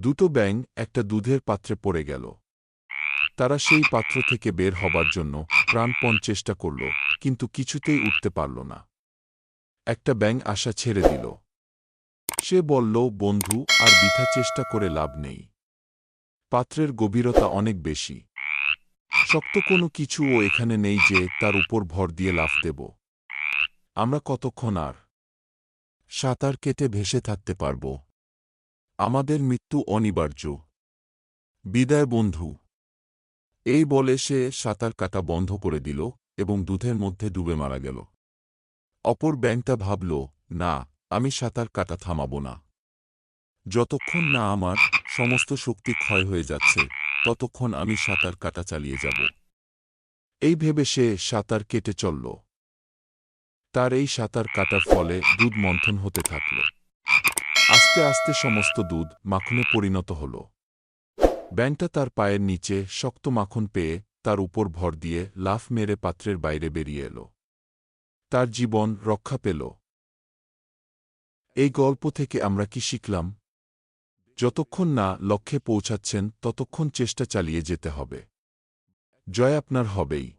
দুটো ব্যাঙ একটা দুধের পাত্রে পড়ে গেল। তারা সেই পাত্র থেকে বের হবার জন্য প্রাণপণ চেষ্টা করল, কিন্তু কিছুতেই উঠতে পারল না। একটা ব্যাঙ আশা ছেড়ে দিল। সে বলল, বন্ধু, আর বৃথা চেষ্টা করে লাভ নেই। পাত্রের গভীরতা অনেক বেশি। শক্ত কোনো কিছুও এখানে নেই যে তার উপর ভর দিয়ে লাফ দেব। আমরা কতক্ষণ আর সাঁতার কেটে ভেসে থাকতে পারব? আমাদের মৃত্যু অনিবার্য। বিদায় বন্ধু। এই বলে সে সাঁতার কাটা বন্ধ করে দিল এবং দুধের মধ্যে ডুবে মারা গেল। অপর ব্যাংকটা ভাবল, না, আমি সাঁতার কাটা থামাব না। যতক্ষণ না আমার সমস্ত শক্তি ক্ষয় হয়ে যাচ্ছে, ততক্ষণ আমি সাঁতার কাটা চালিয়ে যাব। এই ভেবে সে সাঁতার কেটে চলল। তার এই সাঁতার কাটার ফলে দুধ মন্থন হতে থাকল। আস্তে আস্তে সমস্ত দুধ মাখনে পরিণত হল। ব্যাংটা তার পায়ের নিচে শক্ত মাখন পেয়ে তার উপর ভর দিয়ে লাফ মেরে পাত্রের বাইরে বেরিয়ে এল। তার জীবন রক্ষা পেল। এই গল্প থেকে আমরা কি শিখলাম? যতক্ষণ না লক্ষ্যে পৌঁছাচ্ছেন, ততক্ষণ চেষ্টা চালিয়ে যেতে হবে। জয় আপনার হবেই।